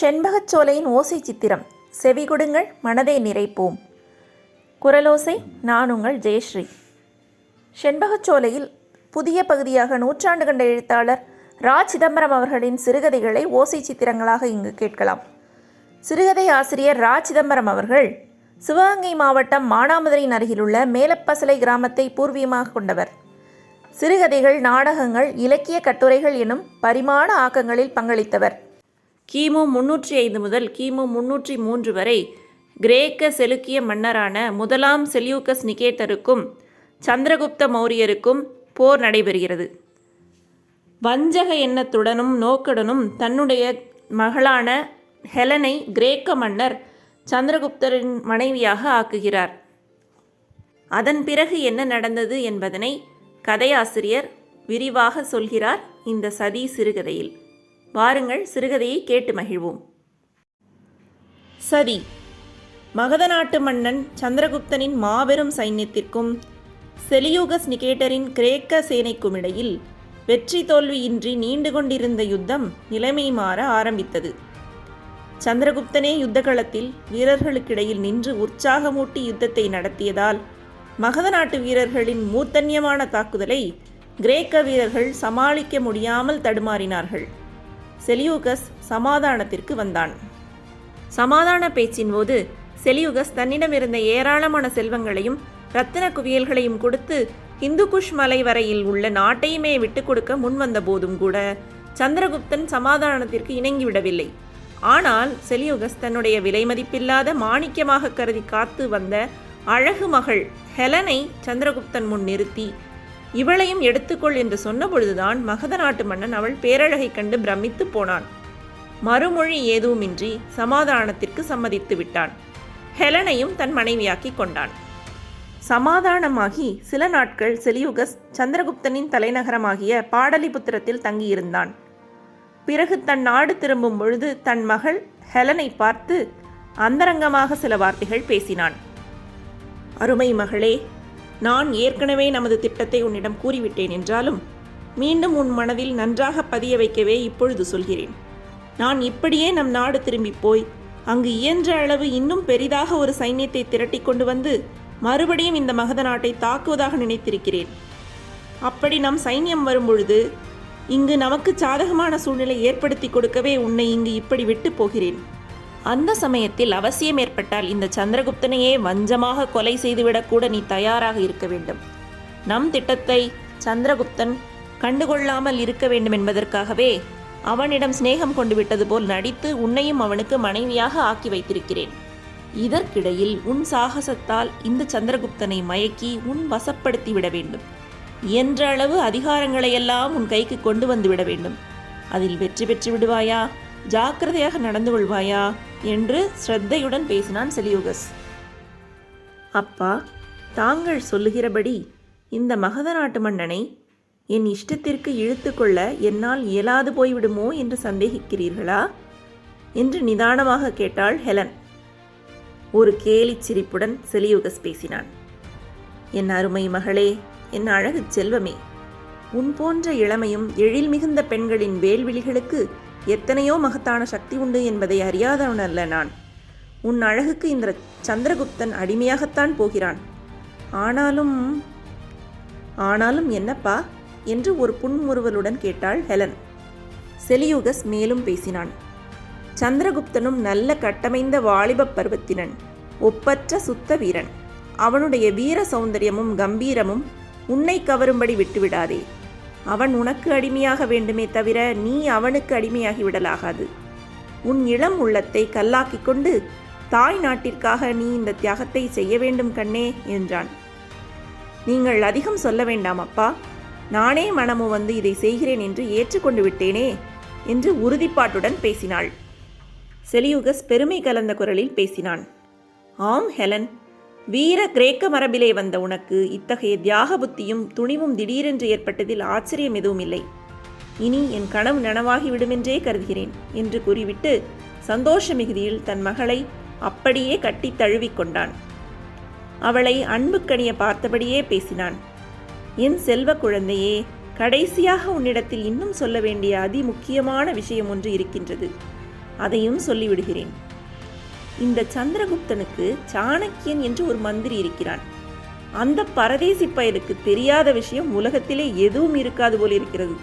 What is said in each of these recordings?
செண்பகச்சோலையின் ஓசை சித்திரம். செவிகொடுங்கள் மனதை நிறைப்போம். குரலோசை நான் உங்கள் ஜெயஸ்ரீ. செண்பகச்சோலையில் புதிய பகுதியாக நூற்றாண்டு கண்ட எழுத்தாளர் ரா. சிதம்பரம் அவர்களின் சிறுகதைகளை ஓசை சித்திரங்களாக இங்கு கேட்கலாம். சிறுகதை ஆசிரியர் ரா. சிதம்பரம் அவர்கள் சிவகங்கை மாவட்டம் மானாமதுரையின் அருகிலுள்ள மேலப்பசலை கிராமத்தை பூர்வீகமாக கொண்டவர். சிறுகதைகள் நாடகங்கள் இலக்கிய கட்டுரைகள் எனும் பரிமாண ஆக்கங்களில் பங்களித்தவர். கிமு முன்னூற்றி ஐந்து முதல் கிமு முன்னூற்றி மூன்று வரை கிரேக்க செலுக்கிய மன்னரான முதலாம் செல்யூக்கஸ் நிகேட்டருக்கும் சந்திரகுப்த மௌரியருக்கும் போர் நடைபெறுகிறது. வஞ்சக எண்ணத்துடனும் நோக்குடனும் தன்னுடைய மகளான ஹெலனை கிரேக்க மன்னர் சந்திரகுப்தரின் மனைவியாக ஆக்குகிறார். அதன் பிறகு என்ன நடந்தது என்பதனை கதையாசிரியர் விரிவாக சொல்கிறார் இந்த சதி சிறுகதையில். வாருங்கள் சிறுகதையை கேட்டு மகிழ்வோம். சதி. மகத நாட்டு மன்னன் சந்திரகுப்தனின் மாபெரும் சைன்யத்திற்கும் செலியூகஸ் நிகேட்டரின் கிரேக்க சேனைக்கும் இடையில் வெற்றி தோல்வியின்றி நீண்டு கொண்டிருந்த யுத்தம் நிலைமை மாற ஆரம்பித்தது. சந்திரகுப்தனே யுத்தகளத்தில் வீரர்களுக்கிடையில் நின்று உற்சாகமூட்டி யுத்தத்தை நடத்தியதால் மகத நாட்டு வீரர்களின் மூத்தன்யமான தாக்குதலை கிரேக்க வீரர்கள் சமாளிக்க முடியாமல் தடுமாறினார்கள். செலியூகஸ் சமாதானத்திற்கு வந்தான். சமாதான பேச்சின் போது செலியுகஸ் தன்னிடமிருந்த ஏராளமான செல்வங்களையும் ரத்தின குவியல்களையும் கொடுத்து இந்துகுஷ் மலை வரையில் உள்ள நாட்டையுமே விட்டு கொடுக்க முன்வந்த போதும் கூட சந்திரகுப்தன் சமாதானத்திற்கு இணங்கிவிடவில்லை ஆனால் செலியுகஸ் தன்னுடைய விலை மதிப்பில்லாத மாணிக்கமாக கருதி காத்து வந்த அழகு மகள் ஹெலனை சந்திரகுப்தன் முன் நிறுத்தி இவளையும் எடுத்துக்கொள் என்று சொன்னபொழுதுதான் மகத நாட்டு மன்னன் அவள் பேரழகைக் கண்டு பிரமித்து போனான். மறுமொழி ஏதுமின்றி சமாதானத்திற்கு சம்மதித்து விட்டான். ஹெலனையும் தன் மனைவியாக்கிக் கொண்டான். சமாதானமாகி சில நாட்கள் செலியுகஸ் சந்திரகுப்தனின் தலைநகரமாகிய பாடலிபுத்திரத்தில் தங்கியிருந்தான். பிறகு தன் நாடு திரும்பும் பொழுது தன் மகள் ஹெலனை பார்த்து அந்தரங்கமாக சில வார்த்தைகள் பேசினான். அருமை மகளே நான் ஏற்கனவே நமது திட்டத்தை உன்னிடம் கூறிவிட்டேன் என்றாலும் மீண்டும் உன் மனதில் நன்றாக பதிய வைக்கவே இப்பொழுது சொல்கிறேன். நான் இப்படியே நம் நாடு திரும்பி போய் அங்கு இயன்ற அளவு இன்னும் பெரிதாக ஒரு சைன்யத்தை திரட்டி கொண்டு வந்து மறுபடியும் இந்த மகத நாட்டை தாக்குவதாக நினைத்திருக்கிறேன். அப்படி நம் சைன்யம் வரும்பொழுது இங்கு நமக்கு சாதகமான சூழ்நிலை ஏற்படுத்தி கொடுக்கவே உன்னை இங்கு இப்படி விட்டு போகிறேன். அந்த சமயத்தில் அவசியம் ஏற்பட்டால் இந்த சந்திரகுப்தனையே வஞ்சமாக கொலை செய்துவிடக்கூட நீ தயாராக இருக்க வேண்டும். நம் திட்டத்தை சந்திரகுப்தன் கண்டுகொள்ளாமல் இருக்க வேண்டும் என்பதற்காகவே அவனிடம் சிநேகம் கொண்டு விட்டது போல் நடித்து உன்னையும் அவனுக்கு மனைவியாக ஆக்கி வைத்திருக்கிறேன். இதற்கிடையில் உன் சாகசத்தால் இந்த சந்திரகுப்தனை மயக்கி உன் வசப்படுத்தி விட வேண்டும். என்ற அளவு அதிகாரங்களையெல்லாம் உன் கைக்கு கொண்டு வந்து விட வேண்டும். அதில் வெற்றி பெற்று விடுவாயா? ஜாக்கிரதையாக நடந்து கொள்வாயா? என்று ஸ்ரத்தையுடன் பேசினான் செலியூகஸ். அப்பா தாங்கள் சொல்லுகிறபடி இந்த மகத நாட்டு மன்னனை என் இஷ்டத்திற்கு இழுத்து கொள்ள என்னால் இயலாது போய்விடுமோ என்று சந்தேகிக்கிறீர்களா? என்று நிதானமாக கேட்டாள் ஹெலன். ஒரு கேலிச் சிரிப்புடன் செலியூகஸ் பேசினான். என் அருமை மகளே என் அழகு செல்வமே உன் போன்ற இளமையும் எழில் மிகுந்த பெண்களின் வேல்விழிகளுக்கு எத்தனையோ மகத்தான சக்தி உண்டு என்பதை அறியாதவன் அல்ல நான். உன் அழகுக்கு இந்த சந்திரகுப்தன் அடிமையாகத்தான் போகிறான். ஆனாலும் ஆனாலும் என்னப்பா? என்று ஒரு புன்முறுவலுடன் கேட்டாள் ஹெலன். செலியூகஸ் மேலும் பேசினான். சந்திரகுப்தனும் நல்ல கட்டமைந்த வாலிப பருவத்தினன் ஒப்பற்ற சுத்த வீரன். அவனுடைய வீர சௌந்தரியமும் கம்பீரமும் உன்னை கவரும்படி விட்டுவிடாதே. அவன் உனக்கு அடிமையாக வேண்டுமே தவிர நீ அவனுக்கு அடிமையாகி விடலாகாது. உன் இளம் உள்ளத்தை கல்லாக்கிக் கொண்டு தாய் நாட்டிற்காக நீ இந்த தியாகத்தை செய்ய வேண்டும் கண்ணே என்றான். நீங்கள் அதிகம் சொல்ல வேண்டாம் அப்பா. நானே மனமு வந்து இதை செய்கிறேன் என்று ஏற்றுக்கொண்டு விட்டேனே என்று உறுதிப்பாட்டுடன் பேசினாள். செலியுகஸ் பெருமை கலந்த குரலில் பேசினான். ஆம் ஹெலன். வீர கிரேக்க மரபிலே வந்த உனக்கு இத்தகைய தியாக புத்தியும் துணிவும் திடீரென்று ஏற்பட்டதில் ஆச்சரியம் எதுவும் இல்லை. இனி என் கனவு நனவாகிவிடுமென்றே கருதுகிறேன் என்று கூறிவிட்டு சந்தோஷ மிகுதியில் தன் மகளை அப்படியே கட்டி தழுவிக்கொண்டான் அவளை அன்புக்கணிய பார்த்தபடியே பேசினான். என் செல்வ குழந்தையே கடைசியாக உன்னிடத்தில் இன்னும் சொல்ல வேண்டிய அதி முக்கியமான விஷயம் ஒன்று இருக்கின்றது. அதையும் சொல்லிவிடுகிறேன். இந்த சந்திரகுப்தனுக்கு சாணக்கியன் என்று ஒரு மந்திரி இருக்கிறான். அந்த பரதேசி பயலுக்கு தெரியாத விஷயம் உலகத்திலே எதுவும் இருக்காது போல் இருக்கிறது.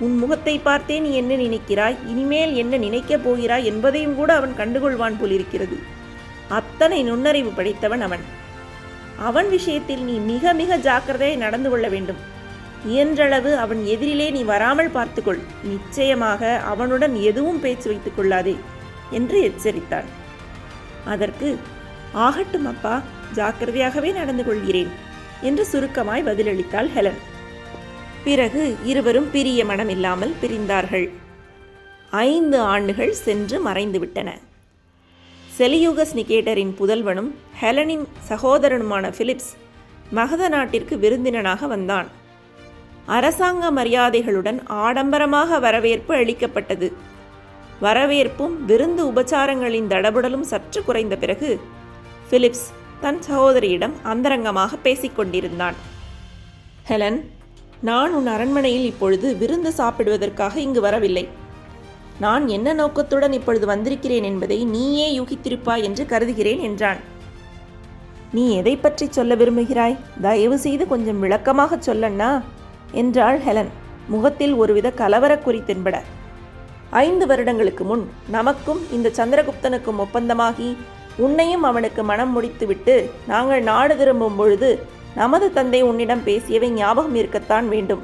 உன் முகத்தை பார்த்தே நீ என்ன நினைக்கிறாய்? இனிமேல் என்ன நினைக்கப் போகிறாய் என்பதையும் கூட அவன் கண்டுகொள்வான் போல் இருக்கிறது. அத்தனை நுண்ணறிவு படைத்தவன் அவன். அவன் விஷயத்தில் நீ மிக மிக ஜாக்கிரதையை நடந்து கொள்ள வேண்டும். இயன்றளவு அவன் எதிரிலே நீ வராமல் பார்த்துக்கொள். நிச்சயமாக அவனுடன் எதுவும் பேச்சு வைத்துக் கொள்ளாதே என்று எச்சரித்தான். அதற்கு ஆகட்டும் அப்பா ஜாக்கிரதையாகவே நடந்து கொள்கிறேன் என்று சுருக்கமாய் பதிலளித்தாள் ஹெலன். பிறகு இருவரும் பிரிய மனமில்லாமல் பிரிந்தார்கள். ஐந்து ஆண்டுகள் சென்று மறைந்துவிட்டன. செலியூகஸ் நிகேட்டரின் புதல்வனும் ஹெலனின் சகோதரனுமான பிலிப்ஸ் மகத நாட்டிற்கு விருந்தினனாக வந்தான். அரசாங்க மரியாதைகளுடன் ஆடம்பரமாக வரவேற்பு அளிக்கப்பட்டது. வரவேற்பும் விருந்து உபச்சாரங்களின் தடபுடலும் சற்று குறைந்த பிறகு பிலிப்ஸ் தன் சகோதரியிடம் அந்தரங்கமாக பேசிக்கொண்டிருந்தான் ஹெலன் நான் உன் அரண்மனையில் இப்பொழுது விருந்து சாப்பிடுவதற்காக இங்கு வரவில்லை. நான் என்ன நோக்கத்துடன் இப்பொழுது வந்திருக்கிறேன் என்பதை நீயே யூகித்திருப்பாய் என்று கருதுகிறேன் என்றான். நீ எதை பற்றி சொல்ல விரும்புகிறாய்? தயவு செய்து கொஞ்சம் விளக்கமாகச் சொல்லண்ணா என்றாள் ஹெலன். முகத்தில் ஒருவித கலவரக்குறி தென்பட. ஐந்து வருடங்களுக்கு முன் நமக்கும் இந்த சந்திரகுப்தனுக்கும் ஒப்பந்தமாகி உன்னையும் அவனுக்கு மனம் முடித்துவிட்டு நாங்கள் நாடு திரும்பும் பொழுது நமது தந்தை உன்னிடம் பேசியவை ஞாபகம் இருக்கத்தான் வேண்டும்.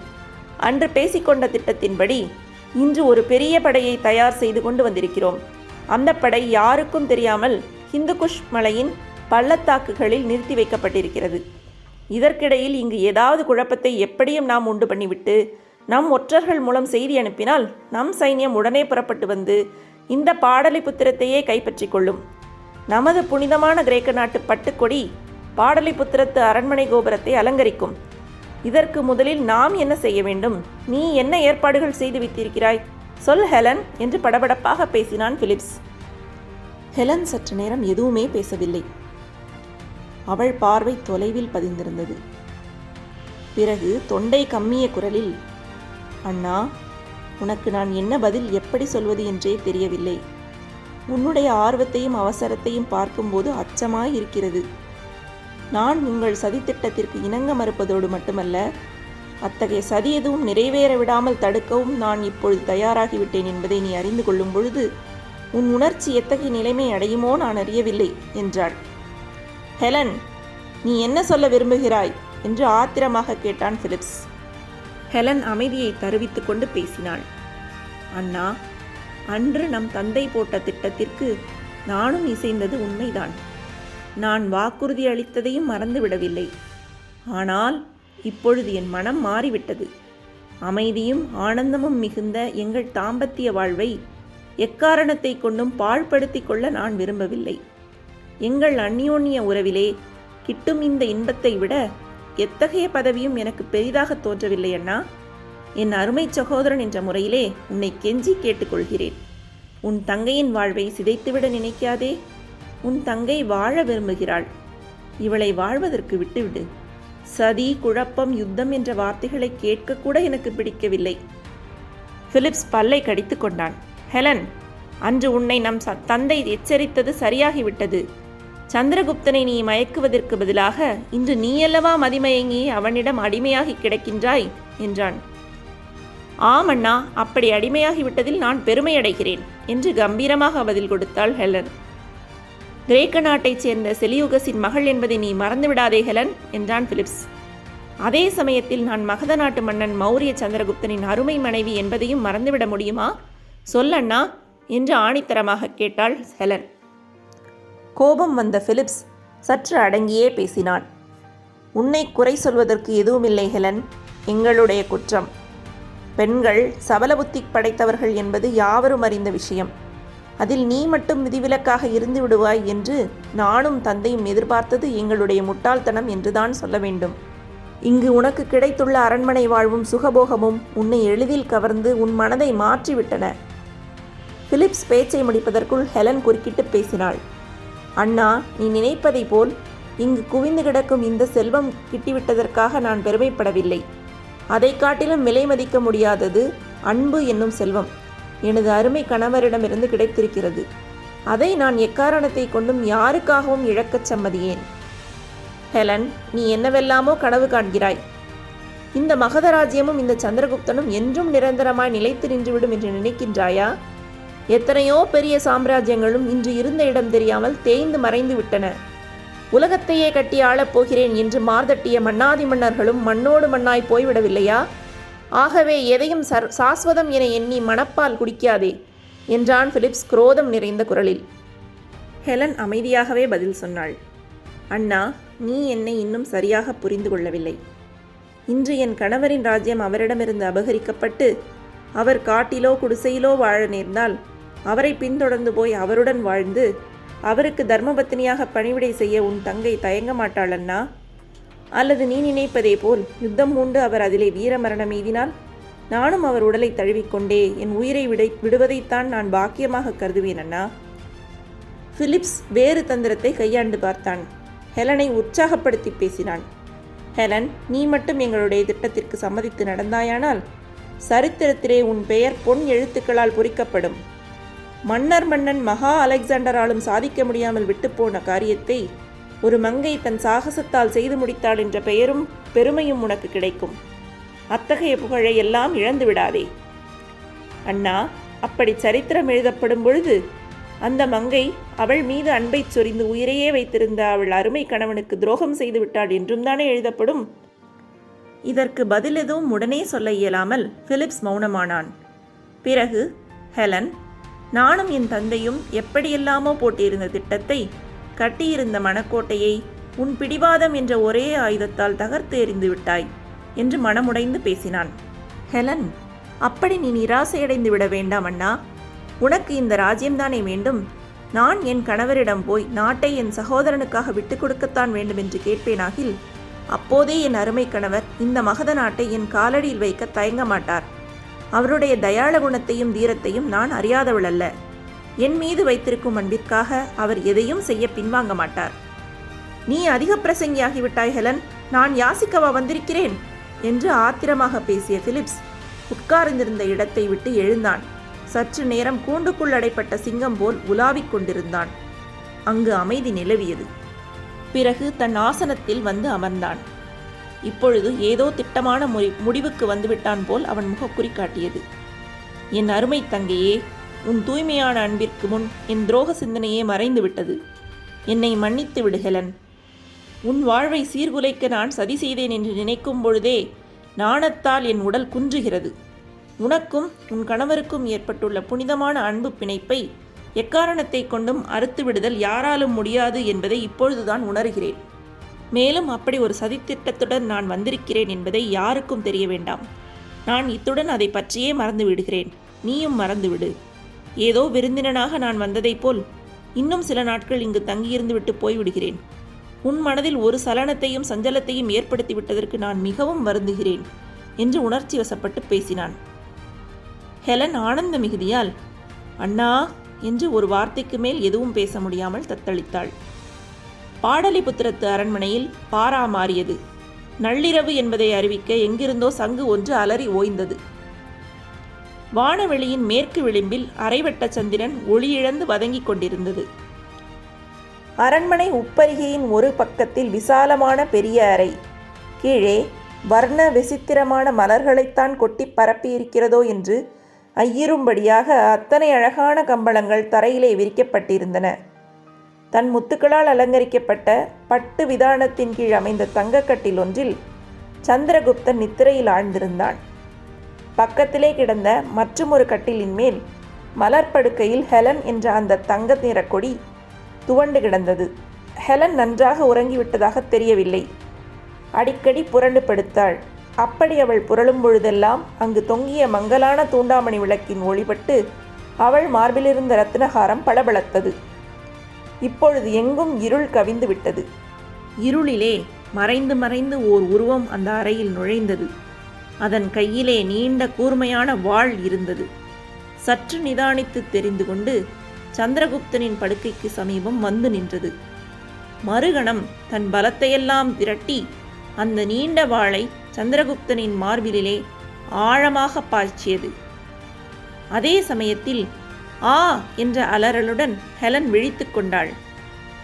அன்று பேசிக்கொண்ட திட்டத்தின்படி இன்று ஒரு பெரிய படையை தயார் செய்து கொண்டு வந்திருக்கிறோம். அந்த படை யாருக்கும் தெரியாமல் ஹிந்துகுஷ் மலையின் பள்ளத்தாக்குகளில் நிறுத்தி வைக்கப்பட்டிருக்கிறது. இதற்கிடையில் இங்கு ஏதாவது குழப்பத்தை எப்படியும் நாம் உண்டு பண்ணிவிட்டு நம் ஒற்றர்கள் மூலம் செய்தி அனுப்பினால் நம் சைன்யம் உடனே புறப்பட்டு வந்து இந்த பாடலிபுத்திரத்தையே கைப்பற்றிக் கொள்ளும். நமது புனிதமான கிரேக்க நாட்டு பட்டுக்கொடி பாடலிபுத்திரத்து அரண்மனை கோபுரத்தை அலங்கரிக்கும். இதற்கு முதலில் நாம் என்ன செய்ய வேண்டும்? நீ என்ன ஏற்பாடுகள் செய்து வைத்திருக்கிறாய் சொல் ஹெலன் என்று படபடப்பாக பேசினான் பிலிப்ஸ். ஹெலன் சற்று நேரம் எதுவுமே பேசவில்லை. அவள் பார்வை தொலைவில் பதிந்திருந்தது. பிறகு தொண்டை கம்மிய குரலில் அண்ணா உனக்கு நான் என்ன பதில் எப்படி சொல்வது என்றே தெரியவில்லை. உன்னுடைய ஆர்வத்தையும் அவசரத்தையும் பார்க்கும்போது அச்சமாய் இருக்கிறது நான் உங்கள் சதித்திட்டத்திற்கு இணங்க மறுப்பதோடு மட்டுமல்ல அத்தகைய சதி எதுவும் நிறைவேற விடாமல் தடுக்கவும் நான் இப்பொழுது தயாராகிவிட்டேன் என்பதை நீ அறிந்து கொள்ளும் பொழுது உன் உணர்ச்சி எத்தகைய நிலைமை அடையுமோ நான் அறியவில்லை என்றாள். ஹெலன் நீ என்ன சொல்ல விரும்புகிறாய்? என்று ஆத்திரமாக கேட்டான் பிலிப்ஸ். ஹெலன் அமைதியை தருவித்து கொண்டு பேசினாள். அண்ணா அன்று நம் தந்தை போட்ட திட்டத்திற்கு நானும் இசைந்தது உண்மைதான். நான் வாக்குறுதி அளித்ததையும் மறந்துவிடவில்லை ஆனால் இப்பொழுது என் மனம் மாறிவிட்டது. அமைதியும் ஆனந்தமும் மிகுந்த எங்கள் தாம்பத்திய வாழ்வை எக்காரணத்தை கொண்டும் பாழ்படுத்திக் கொள்ள நான் விரும்பவில்லை. எங்கள் அந்யோன்ய உறவிலே கிட்டும் இந்த இன்பத்தை விட எத்தகைய பதவியும் எனக்கு பெரிதாக தோன்றவில்லை அண்ணா. என் அருமை சகோதரன் என்ற முறையிலே உன்னை கெஞ்சி கேட்டுக்கொள்கிறேன். உன் தங்கையின் வாழ்வை சிதைத்துவிட நினைக்காதே. உன் தங்கை வாழ விரும்புகிறாள். இவளை வாழ்வதற்கு விட்டுவிடு. சதி குழப்பம் யுத்தம் என்ற வார்த்தைகளை கேட்கக்கூட எனக்கு பிடிக்கவில்லை. பிலிப்ஸ் பல்லை கடித்து கொண்டான். ஹெலன் அன்று உன்னை நம் தந்தை எச்சரித்தது சரியாகிவிட்டது. சந்திரகுப்தனை நீ மயக்குவதற்கு பதிலாக இன்று நீயல்லவா மதிமயங்கி அவனிடம் அடிமையாகி கிடக்கின்றாய் என்றான். ஆம் அண்ணா அப்படி அடிமையாகிவிட்டதில் நான் பெருமையடைகிறேன் என்று கம்பீரமாக பதில் கொடுத்தாள் ஹெலன். கிரேக்க நாட்டைச் சேர்ந்த செலியுகஸின் மகள் என்பதை நீ மறந்துவிடாதே ஹெலன் என்றான் பிலிப்ஸ். அதே சமயத்தில் நான் மகத நாட்டு மன்னன் மௌரிய சந்திரகுப்தனின் அருமை மனைவி என்பதையும் மறந்துவிட முடியுமா? சொல் அண்ணா என்று ஆணித்தரமாக கேட்டாள் ஹெலன். கோபம் வந்த பிலிப்ஸ் சற்று அடங்கியே பேசினான். உன்னை குறை சொல்வதற்கு எதுவுமில்லை ஹெலன். எங்களுடைய குற்றம். பெண்கள் சபல புத்தி படைத்தவர்கள் என்பது யாவரும் அறிந்த விஷயம். அதில் நீ மட்டும் விதிவிலக்காக இருந்து விடுவாய் என்று நானும் தந்தையும் எதிர்பார்த்தது எங்களுடைய முட்டாள்தனம் என்றுதான் சொல்ல வேண்டும். இங்கு உனக்கு கிடைத்துள்ள அரண்மனை வாழ்வும் சுகபோகமும் உன்னை எளிதில் கவர்ந்து உன் மனதை மாற்றிவிட்டன. பிலிப்ஸ் பேச்சை முடிப்பதற்குள் ஹெலன் குறுக்கிட்டு பேசினாள். அண்ணா நீ நினைப்பதைப் போல் இங்கு குவிந்து கிடக்கும் இந்த செல்வம் கிட்டிவிட்டதற்காக நான் பெருமைப்படவில்லை. அதை காட்டிலும் விலை மதிக்க முடியாதது அன்பு என்னும் செல்வம். எனது அருமை கணவரிடமிருந்து கிடைத்திருக்கிறது. அதை நான் எக்காரணத்தை கொண்டும் யாருக்காகவும் இழக்கச் சம்மதியேன். ஹெலன் நீ என்னவெல்லாமோ கனவு காண்கிறாய். இந்த மகதராஜ்யமும் இந்த சந்திரகுப்தனும் என்றும் நிரந்தரமாய் நிலைத்து நின்றுவிடும் என்று நினைக்கின்றாயா? எத்தனையோ பெரிய சாம்ராஜ்யங்களும் இன்று இருந்த இடம் தெரியாமல் தேய்ந்து மறைந்து விட்டன. உலகத்தையே கட்டி ஆளப்போகிறேன் என்று மார்தட்டிய மன்னாதி மன்னர்களும் மண்ணோடு மண்ணாய் போய்விடவில்லையா? ஆகவே எதையும் சர் சாஸ்வதம் என எண்ணி மணப்பால் குடிக்காதே என்றான் பிலிப்ஸ் குரோதம் நிறைந்த குரலில். ஹெலன் அமைதியாகவே பதில் சொன்னாள். அண்ணா நீ என்னை இன்னும் சரியாக புரிந்து கொள்ளவில்லை. இன்று என் கணவரின் ராஜ்யம் அவரிடமிருந்து அபகரிக்கப்பட்டு அவர் காட்டிலோ குடிசையிலோ வாழ நேர்ந்தால் அவரை பின்தொடர்ந்து போய் அவருடன் வாழ்ந்து அவருக்கு தர்மபத்தினியாக பணிவிடை செய்ய உன் தங்கை தயங்க மாட்டாளன்னா அல்லது நீ நினைப்பதே போல் யுத்தம் மூண்டு அவர் அதிலே வீரமரணம் எய்தினால் நானும் அவர் உடலை தழுவிக்கொண்டே என் உயிரை விடை விடுவதைத்தான் நான் பாக்கியமாக கருதுவேன் அண்ணா பிலிப்ஸ் வேறு தந்திரத்தை கையாண்டு பார்த்தான். ஹெலனை உற்சாகப்படுத்தி பேசினான். ஹெலன் நீ மட்டும் எங்களுடைய திட்டத்திற்கு சம்மதித்து நடந்தாயானால் சரித்திரத்திலே உன் பெயர் பொன் எழுத்துக்களால் பொறிக்கப்படும். மன்னர் மன்னன் மகா அலெக்சாண்டராலும் சாதிக்க முடியாமல் விட்டுப்போன காரியத்தை ஒரு மங்கை தன் சாகசத்தால் செய்து முடித்தாள் என்ற பெயரும் பெருமையும் உனக்கு கிடைக்கும். அத்தகைய புகழை எல்லாம் இழந்து விடாதே. அண்ணா அப்படி சரித்திரம் எழுதப்படும் பொழுது அந்த மங்கை அவள் மீது அன்பைச் சொரிந்து உயிரையே வைத்திருந்த அவள் அருமை கணவனுக்கு துரோகம் செய்து விட்டாள் என்றும் தானே எழுதப்படும்? இதற்கு பதில் எதுவும் உடனே சொல்ல இயலாமல் பிலிப்ஸ் மௌனமானான். பிறகு ஹெலன் நானும் என் தந்தையும் எப்படியெல்லாமோ போட்டிருந்த திட்டத்தை கட்டியிருந்த மணக்கோட்டையை உன் பிடிவாதம் என்ற ஒரே ஆயுதத்தால் தகர்த்து எறிந்து விட்டாய் என்று மனமுடைந்து பேசினான். ஹெலன் அப்படி நீ நிராசையடைந்து விட வேண்டாம் அண்ணா. உனக்கு இந்த ராஜ்யம்தானே வேண்டும். நான் என் கணவரிடம் போய் நாட்டை என் சகோதரனுக்காக விட்டுக் கொடுக்கத்தான் வேண்டும் என்று கேட்பேனாகில் அப்போதே என் அருமை கணவர் இந்த மகத நாட்டை என் காலடியில் வைக்க தயங்க மாட்டார். அவருடைய தயாள குணத்தையும் தீரத்தையும் நான் அறியாதவள் அல்ல என் மீது வைத்திருக்கும் அன்பிற்காக அவர் எதையும் செய்ய பின்வாங்க மாட்டார். நீ அதிக பிரசங்கியாகிவிட்டாய் ஹெலன். நான் யாசிக்கவா வந்திருக்கிறேன்? என்று ஆத்திரமாக பேசிய பிலிப்ஸ் உட்கார்ந்திருந்த இடத்தை விட்டு எழுந்தான். சற்று நேரம் கூண்டுக்குள் அடைப்பட்ட சிங்கம் போல் உலாவிக் கொண்டிருந்தான். அங்கு அமைதி நிலவியது. பிறகு தன் ஆசனத்தில் வந்து அமர்ந்தான். இப்பொழுது ஏதோ திட்டமான முறி முடிவுக்கு வந்துவிட்டான் போல் அவன் முகக்குறி காட்டியது என் அருமை தங்கையே உன் தூய்மையான அன்பிற்கு முன் என் துரோக சிந்தனையே மறைந்து விட்டது என்னை மன்னித்து விடு ஹெலன். உன் வாழ்வை சீர்குலைக்க நான் சதி செய்தேன் என்று நினைக்கும் பொழுதே நாணத்தால் என் உடல் குன்றுகிறது. உனக்கும் உன் கணவருக்கும் ஏற்பட்டுள்ள புனிதமான அன்பு பிணைப்பை எக்காரணத்தை கொண்டும் அறுத்து விடுதல் யாராலும் முடியாது என்பதை இப்பொழுதுதான் உணர்கிறேன். மேலும் அப்படி ஒரு சதித்திட்டத்துடன் நான் வந்திருக்கிறேன் என்பதை யாருக்கும் தெரிய வேண்டாம். நான் இத்துடன் அதை பற்றியே மறந்து விடுகிறேன். நீயும் மறந்துவிடு ஏதோ விருந்தினனாக நான் வந்ததைப் போல் இன்னும் சில நாட்கள் இங்கு தங்கியிருந்து விட்டு போய்விடுகிறேன். உன் மனதில் ஒரு சலனத்தையும் சஞ்சலத்தையும் ஏற்படுத்தி விட்டதற்கு நான் மிகவும் வருந்துகிறேன் என்று உணர்ச்சி வசப்பட்டு பேசினான். ஹெலன் ஆனந்த மிகுதியால் அண்ணா என்று ஒரு வார்த்தைக்கு மேல் எதுவும் பேச முடியாமல் தத்தளித்தாள். பாடலிபுத்திரத்து அரண்மனையில் பாரா மாறியது. நள்ளிரவு என்பதை அறிவிக்க எங்கிருந்தோ சங்கு ஒன்று அலறி ஓய்ந்தது. வானவெளியின் மேற்கு விளிம்பில் அரைவட்ட சந்திரன் ஒளியிழந்து வதங்கிக் கொண்டிருந்தது. அரண்மனை உப்பரிகையின் ஒரு பக்கத்தில் விசாலமான பெரிய அறை. கீழே வர்ண விசித்திரமான மலர்களைத்தான் கொட்டி பரப்பியிருக்கிறதோ என்று ஐயிரும்படியாக அத்தனை அழகான கம்பளங்கள் தரையிலே விரிக்கப்பட்டிருந்தன. தன் முத்துக்களால் அலங்கரிக்கப்பட்ட பட்டு விதானத்தின் கீழ் அமைந்த தங்கக்கட்டில் ஒன்றில் சந்திரகுப்தன் நித்திரையில் ஆழ்ந்திருந்தான். பக்கத்திலே கிடந்த மற்றுமொரு கட்டிலின் மேல் மலர்படுக்கையில் ஹெலன் என்ற அந்த தங்க நிற கொடி துவண்டு கிடந்தது. ஹெலன் நன்றாக உறங்கிவிட்டதாக தெரியவில்லை. அடிக்கடி புரண்டு படுத்தாள். அப்படி அவள் புரளும் பொழுதெல்லாம் அங்கு தொங்கிய மங்கலான தூண்டாமணி விளக்கின் ஒளிபட்டு அவள் மார்பிலிருந்த ரத்னஹாரம் பளபளத்தது. இப்பொழுது எங்கும் இருள் கவிந்து விட்டது. இருளிலே மறைந்து மறைந்து ஓர் உருவம் அந்த அறையில் நுழைந்தது. அதன் கையிலே நீண்ட கூர்மையான வாள் இருந்தது. சற்று நிதானித்து தெரிந்து கொண்டு சந்திரகுப்தனின் படுக்கைக்கு சமீபம் வந்து நின்றது. மறுகணம் தன் பலத்தையெல்லாம் திரட்டி அந்த நீண்ட வாளை சந்திரகுப்தனின் மார்பிலே ஆழமாக பாய்ச்சியது. அதே சமயத்தில் ஆ என்ற அலறலுடன் ஹெலன் விழித்து கொண்டாள்.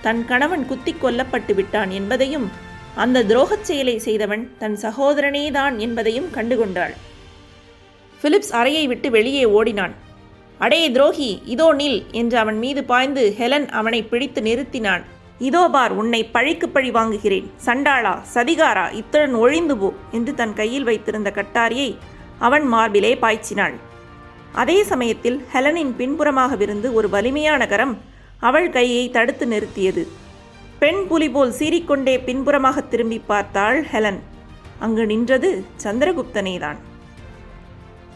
தன் கணவன் குத்திக் கொல்லப்பட்டு விட்டான் என்பதையும் அந்த துரோகச் செயலை செய்தவன் தன் சகோதரனேதான் என்பதையும் கண்டுகொண்டாள். பிலிப்ஸ் அறையை விட்டு வெளியே ஓடினான். அடே துரோகி இதோ நில் என்று அவன் மீது பாய்ந்து ஹெலன் அவனை பிடித்து நிறுத்தினான். இதோ பார் உன்னை பழிக்கு பழி வாங்குகிறேன். சண்டாளா சதிகாரா இத்துடன் ஒழிந்து போ என்று தன் கையில் வைத்திருந்த கட்டாரியை அவன் மார்பிலே பாய்ச்சினாள். அதே சமயத்தில் ஹெலனின் பின்புறமாகவிருந்து ஒரு வலிமையான கரம் அவள் கையை தடுத்து நிறுத்தியது. பெண் புலி போல் சீறிக்கொண்டே பின்புறமாக திரும்பி பார்த்தாள் ஹெலன். அங்கு நின்றது சந்திரகுப்தனேதான்.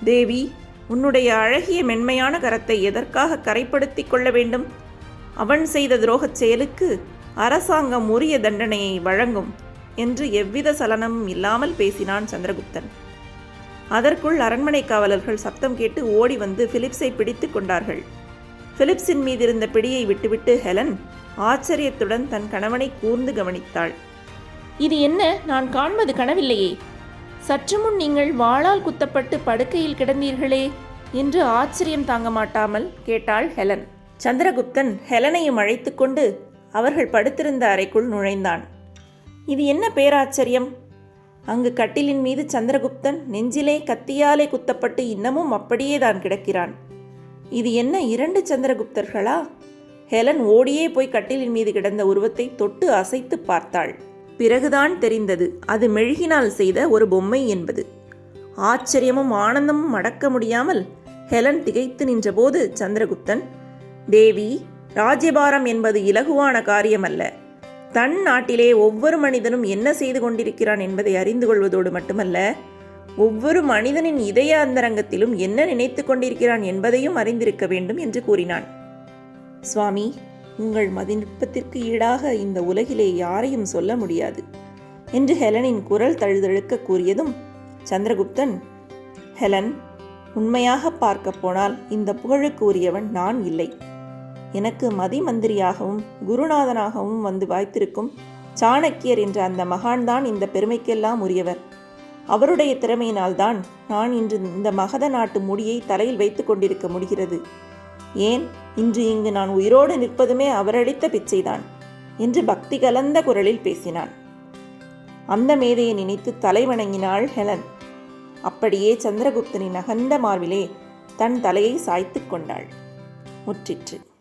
தேவி உன்னுடைய அழகிய மென்மையான கரத்தை எதற்காக கரைப்படுத்திக் கொள்ள வேண்டும்? அவன் செய்த துரோகச் செயலுக்கு அரசாங்கம் உரிய தண்டனையை வழங்கும் என்று எவ்வித சலனமும் இல்லாமல் பேசினான் சந்திரகுப்தன். அதற்குள் அரண்மனை காவலர்கள் சப்தம் கேட்டு ஓடி வந்து பிலிப்ஸை பிடித்து கொண்டார்கள். பிலிப்ஸின் மீதிருந்த பிடியை விட்டுவிட்டு ஹெலன் ஆச்சரியத்துடன் தன் கணவனை கூர்ந்து கவனித்தாள். இது என்ன? நான் காண்பது கனவில்லையே. சற்று முன் நீங்கள் வாளால் குத்தப்பட்டு படுக்கையில் கிடந்தீர்களே என்று ஆச்சரியம் தாங்க மாட்டாமல் கேட்டாள் ஹெலன். சந்திரகுப்தன் ஹெலனையும் அழைத்துக் கொண்டு அவர்கள் படுத்திருந்த அறைக்குள் நுழைந்தான். இது என்ன பேராச்சரியம்? அங்கு கட்டிலின் மீது சந்திரகுப்தன் நெஞ்சிலே கத்தியாலே குத்தப்பட்டு இன்னமும் அப்படியே தான் கிடக்கிறான். இது என்ன இரண்டு சந்திரகுப்தர்களா? ஹெலன் ஓடியே போய் கட்டிலின் மீது கிடந்த உருவத்தை தொட்டு அசைத்து பார்த்தாள். பிறகுதான் தெரிந்தது அது மெழுகினால் செய்த ஒரு பொம்மை என்பது. ஆச்சரியமும் ஆனந்தமும் அடக்க முடியாமல் ஹெலன் திகைத்து நின்றபோது சந்திரகுப்தன் தேவி ராஜ்யபாரம் என்பது இலகுவான காரியமல்ல. தன் நாட்டிலே ஒவ்வொரு மனிதனும் என்ன செய்து கொண்டிருக்கிறான் என்பதை அறிந்து கொள்வதோடு மட்டுமல்ல ஒவ்வொரு மனிதனின் இதய அந்தரங்கத்திலும் என்ன நினைத்து கொண்டிருக்கிறான் என்பதையும் அறிந்திருக்க வேண்டும் என்று கூறினான். சுவாமி உங்கள் மதிநுட்பத்திற்கு ஈடாக இந்த உலகிலே யாரையும் சொல்ல முடியாது என்று ஹெலனின் குரல் தழுதழுக்க கூறியதும் சந்திரகுப்தன் ஹெலன் உண்மையாக பார்க்க போனால் இந்த புகழுக்கு உரியவன் நான் இல்லை. எனக்கு மதி மந்திரியாகவும் குருநாதனாகவும் வந்து வாய்த்திருக்கும் சாணக்கியர் என்ற அந்த மகான்தான் இந்த பெருமைக்கெல்லாம் உரியவர். அவருடைய திறமையினால்தான் நான் இன்று இந்த மகத நாட்டு முடியை தலையில் வைத்து கொண்டிருக்க முடிகிறது. ஏன்? இன்று இங்கு நான் உயிரோடு நிற்பதுமே அவரளித்த பிச்சைதான் என்று பக்தி கலந்த குரலில் பேசினான். அந்த மேதையை நினைத்து தலை வணங்கினாள் ஹெலன். அப்படியே சந்திரகுப்தனின் அகந்த மார்பிலே தன் தலையை சாய்த்து கொண்டாள். முற்றிற்று.